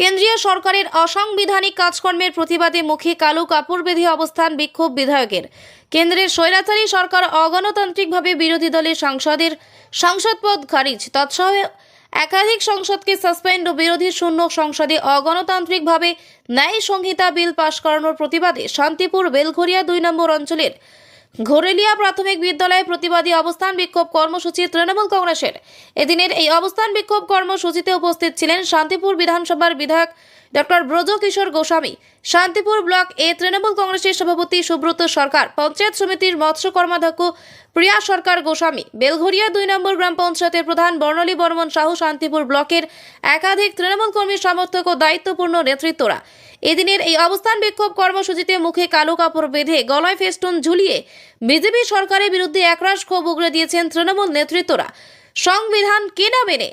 কেন্দ্রীয় সরকারের অসাংবিধানিক কাজকর্মের প্রতিবাদে মুখে কালো কাপড় বেঁধে অবস্থান বিক্ষোভ বিধায়কের। কেন্দ্রের স্বৈরাচারী সরকার অগণতান্ত্রিকভাবে বিরোধী দলের সাংসদের সাংসদ পদ খারিজ। তৎসহ একাধিক সংসদকে সাসপেন্ড ও বিরোধী শূন্য সংসদে অগণতান্ত্রিকভাবে ন্যায় সংহিতা বিল পাশ করানোর প্রতিবাদে শান্তিপুর বেলঘরিয়া দুই নম্বর অঞ্চলের ঘোরেলিয়া প্রাথমিক বিদ্যালয়ে প্রতিবাদী অবস্থান বিক্ষোভ কর্মসূচি তৃণমূল কংগ্রেসের। এদিনের এই অবস্থান বিক্ষোভ কর্মসূচিতে উপস্থিত ছিলেন শান্তিপুর বিধানসভার বিধায়ক ডক্টর ব্রজকিশোর গোস্বামী, শান্তিপুর ব্লক এ তৃণমূল কংগ্রেসের সভাপতি সুব্রত সরকার, পঞ্চায়েত সমিতির মৎস্য কর্মাধ্যক্ষ প্রিয়া সরকার গোস্বামী বেলঘরিয়া দুই নম্বর গ্রাম পঞ্চায়েতের প্রধান বর্ণলী বর্মন সাহু শান্তিপুর ব্লকের একাধিক তৃণমূল কর্মীর সমর্থক ও দায়িত্বপূর্ণ নেতৃত্বরা। এদিনের এই অবস্থান বিক্ষোভ কর্মসূচিতে মুখে কালো কাপড় বেঁধে গলায় ফেস্টুন ঝুলিয়ে বিজেপি সরকারের বিরুদ্ধে একরাশ ক্ষোভ উগড়ে দিয়েছেন তৃণমূল নেতৃত্বরা। সংবিধান কে না মেনে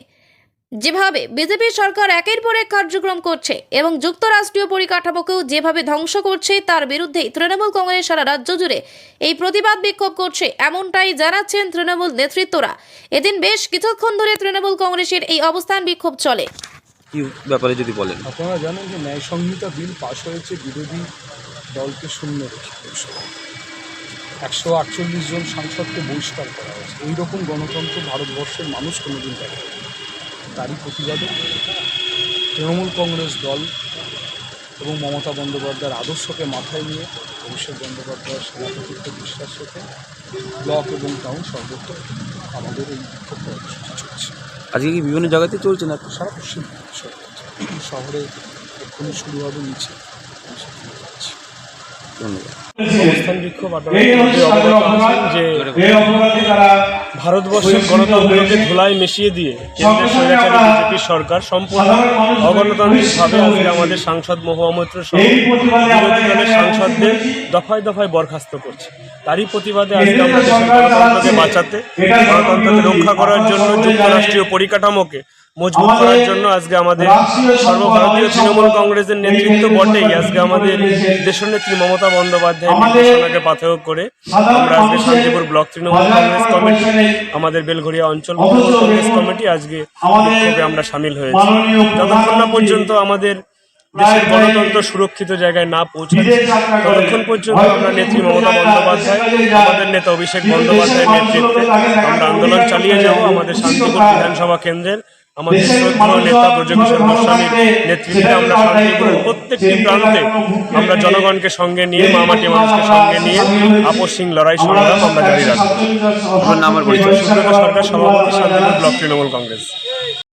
যেভাবে বিজেপি সরকার একের পর এক কার্যক্রম করছে এবং যুক্তরাষ্ট্রীয় পরিকাঠামোকেও যেভাবে ধ্বংস করছে তার বিরুদ্ধেই তৃণমূল কংগ্রেস সারা রাজ্য জুড়ে এই প্রতিবাদ বিক্ষোভ করছে এমনটাই জানাচ্ছেন তৃণমূল নেতৃত্বরা। এদিন বেশ কিছুক্ষণ ধরে তৃণমূল কংগ্রেসের এই অবস্থান বিক্ষোভ চলে। কি ব্যাপারে যদি বলেন? আপনারা জানেন যে ন্যায় সংহিতা বিল পাশ হয়েছে বিরোধী দলকে শূন্য রেখে একশো আটচল্লিশ জন সাংসদকে বহিষ্কার করা হয়েছে। এইরকম গণতন্ত্র ভারতবর্ষের মানুষ কোনোদিন দেখে তারই প্রতিবাদে তৃণমূল কংগ্রেস দল এবং মমতা বন্দ্যোপাধ্যায়ের আদর্শকে মাথায় নিয়ে অভিষেক বন্দ্যোপাধ্যায়ের সেনাপতিত্ব বিশ্বাস রেখে ব্লক এবং টাউন সর্বত্র আমাদের এই বিক্ষোভ কর্মসূচি চলছে। আজকে কি বিভিন্ন জায়গাতে চলছে না? সারা পশ্চিম শহরে এক্ষুনি শুরু হবে নিচে। ধন্যবাদ। অবস্থান বিক্ষোভ আপনারা যে ভারতবর্ষের গণতন্ত্রকে ধুলায় মিশিয়ে দিয়ে কেন্দ্রের স্বৈরাচারী বিজেপি সরকার সম্পূর্ণ অগণতান্ত্রিকভাবে আজকে আমাদের সাংসদ মহুয়া মৈত্র সহ বিরোধী দলের সাংসদদের দফায় দফায় বরখাস্ত করছে। তারই প্রতিবাদে আজকে আমরা দেশের গণতন্ত্রকে বাঁচাতে গণতন্ত্রকে রক্ষা করার জন্য যুক্তরাষ্ট্রীয় পরিকাঠামোকে মজবুত করার জন্য আজকে আমাদের সর্বভারতীয় তৃণমূল কংগ্রেসের নেতৃত্ব বটেই। আজকে আমাদের দেশনেত্রী মমতা বন্দ্যোপাধ্যায়ের নির্দেশনাকে পাথেয় করে আমরা আজকে শান্তিপুর ব্লক তৃণমূল কংগ্রেস কমিটি আমাদের বেলঘরিয়া অঞ্চল কংগ্রেস কমিটি আজকে আমরা সামিল হয়েছি। যতক্ষণ না পর্যন্ত আমাদের দেশের গণতন্ত্র সুরক্ষিত জায়গায় না পৌঁছাচ্ছে ততক্ষণ পর্যন্ত আমরা নেত্রী মমতা বন্দ্যোপাধ্যায় আমাদের নেতা অভিষেক বন্দ্যোপাধ্যায়ের নেতৃত্বে আমরা আন্দোলন চালিয়ে যাব। আমাদের শান্তিপুর বিধানসভা কেন্দ্রের আমাদের নেতা ব্রজকিশোর গোস্বামীর নেতৃত্বে আমরা শান্তিপুরের প্রত্যেকটি প্রান্তে আমরা জনগণকে সঙ্গে নিয়ে মামাটি মানুষকে সঙ্গে নিয়ে আপসিং লড়াই সংগ্রাম আমরা জারি রাখব। আমার নাম আর পরিচয়। সরকার সভাপতি শান্তিপুর ব্লক তৃণমূল কংগ্রেস।